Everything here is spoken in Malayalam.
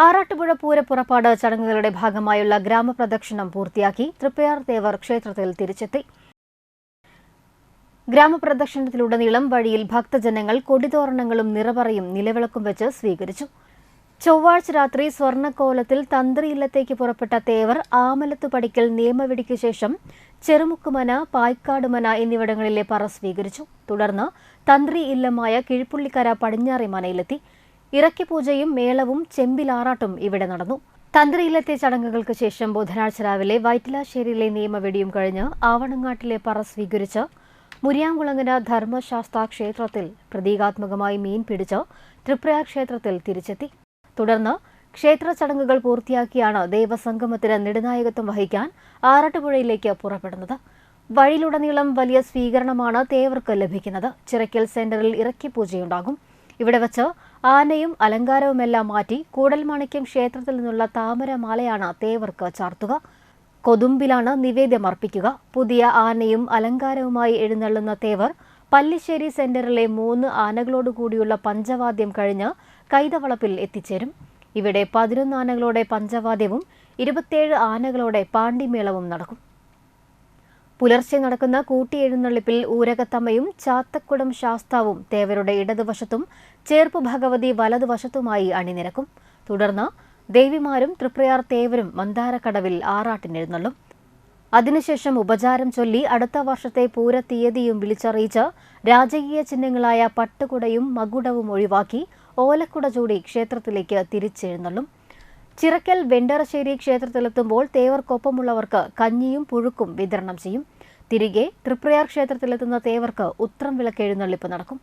ആറാട്ടുപുഴ പൂരപ്പുറപ്പാട് ചടങ്ങുകളുടെ ഭാഗമായുള്ള ഗ്രാമപ്രദക്ഷിണം പൂർത്തിയാക്കി തൃപ്പയാർ ദേവർ ക്ഷേത്രത്തിൽ തിരിച്ചെത്തി. ഗ്രാമപ്രദക്ഷിണത്തിലുടനീളം വഴിയിൽ ഭക്തജനങ്ങൾ കൊടിതോരണങ്ങളും നിറപറയും നിലവിളക്കും വെച്ച് സ്വീകരിച്ചു. ചൊവ്വാഴ്ച രാത്രി സ്വർണക്കോലത്തിൽ തന്ത്രി ഇല്ലത്തേക്ക് പുറപ്പെട്ട തേവർ ആമലത്തു പടിക്കൽ നിയമവെടിക്ക് ശേഷം ചെറുമുക്കുമന പായ്ക്കാടുമന എന്നിവിടങ്ങളിലെ പറ സ്വീകരിച്ചു. തുടർന്ന് തന്ത്രി ഇല്ലമായ കിഴിപ്പുള്ളിക്കര പടിഞ്ഞാറി മനയിലെത്തി. ഇറക്കിപ്പൂജയും മേളവും ചെമ്പിലാറാട്ടും ഇവിടെ നടന്നു. തന്ത്രിയിലെത്തിയ ചടങ്ങുകൾക്ക് ശേഷം ബുധനാഴ്ച രാവിലെ വൈറ്റിലാശ്ശേരിയിലെ നിയമവെടിയും കഴിഞ്ഞ് ആവണങ്ങാട്ടിലെ പറ സ്വീകരിച്ച് മുരിയാംകുളങ്ങര ധർമ്മശാസ്ത്ര ക്ഷേത്രത്തിൽ പ്രതീകാത്മകമായി മീൻ പിടിച്ച് ത്രിപുര ക്ഷേത്രത്തിൽ തിരിച്ചെത്തി. തുടർന്ന് ക്ഷേത്ര ചടങ്ങുകൾ പൂർത്തിയാക്കിയാണ് ദേവസംഗമത്തിന് നെടുനായകത്വം വഹിക്കാൻ ആറാട്ടുപുഴയിലേക്ക് പുറപ്പെടുന്നത്. വഴിയിലുടനീളം വലിയ സ്വീകരണമാണ് തേവർക്ക് ലഭിക്കുന്നത്. ചിറക്കൽ സെന്ററിൽ ഇറക്കി പൂജയുണ്ടാകും. ഇവിടെ വച്ച് ആനയും അലങ്കാരവുമെല്ലാം മാറ്റി കൂടൽമാണിക്യം ക്ഷേത്രത്തിൽ നിന്നുള്ള താമരമാലയാണ് തേവർക്ക് ചാർത്തുക. കൊതുമ്പിലാണ് നിവേദ്യം അർപ്പിക്കുക. പുതിയ ആനയും അലങ്കാരവുമായി എഴുന്നള്ളുന്ന തേവർ പല്ലിശ്ശേരി സെന്ററിലെ മൂന്ന് ആനകളോട് കൂടിയുള്ള പഞ്ചവാദ്യം കഴിഞ്ഞ് കൈതവളപ്പിൽ എത്തിച്ചേരും. ഇവിടെ പതിനൊന്ന് ആനകളോടെ പഞ്ചവാദ്യവും ഇരുപത്തിയേഴ് ആനകളോടെ പാണ്ടിമേളവും നടക്കും. പുലർച്ചെ നടക്കുന്ന കൂട്ടിയെഴുന്നള്ളിപ്പിൽ ഊരകത്തമ്മയും ചാത്തക്കുടം ശാസ്താവും തേവരുടെ ഇടതുവശത്തും ചേർപ്പ് ഭഗവതി വലതുവശത്തുമായി അണിനിരക്കും. തുടർന്ന് ദേവിമാരും തൃപ്രയാർ തേവരും മന്ദാരക്കടവിൽ ആറാട്ടിനെഴുന്നള്ളും. അതിനുശേഷം ഉപചാരം ചൊല്ലി അടുത്ത വർഷത്തെ പൂര തീയതിയും വിളിച്ചറിയിച്ച് രാജകീയ ചിഹ്നങ്ങളായ പട്ടുകുടയും മകുടവും ഒഴിവാക്കി ഓലക്കുട ചൂടി ക്ഷേത്രത്തിലേക്ക് തിരിച്ചെഴുന്നള്ളും. ചിറക്കൽ വെണ്ടറശ്ശേരി ക്ഷേത്രത്തിലെത്തുമ്പോൾ തേവർക്കൊപ്പമുള്ളവർക്ക് കഞ്ഞിയും പുഴുക്കും വിതരണം ചെയ്യും. തിരികെ തൃപ്രയാർ ക്ഷേത്രത്തിലെത്തുന്ന തേവർക്ക് ഉത്രം വിളക്ക് എഴുന്നള്ളിപ്പ് നടക്കും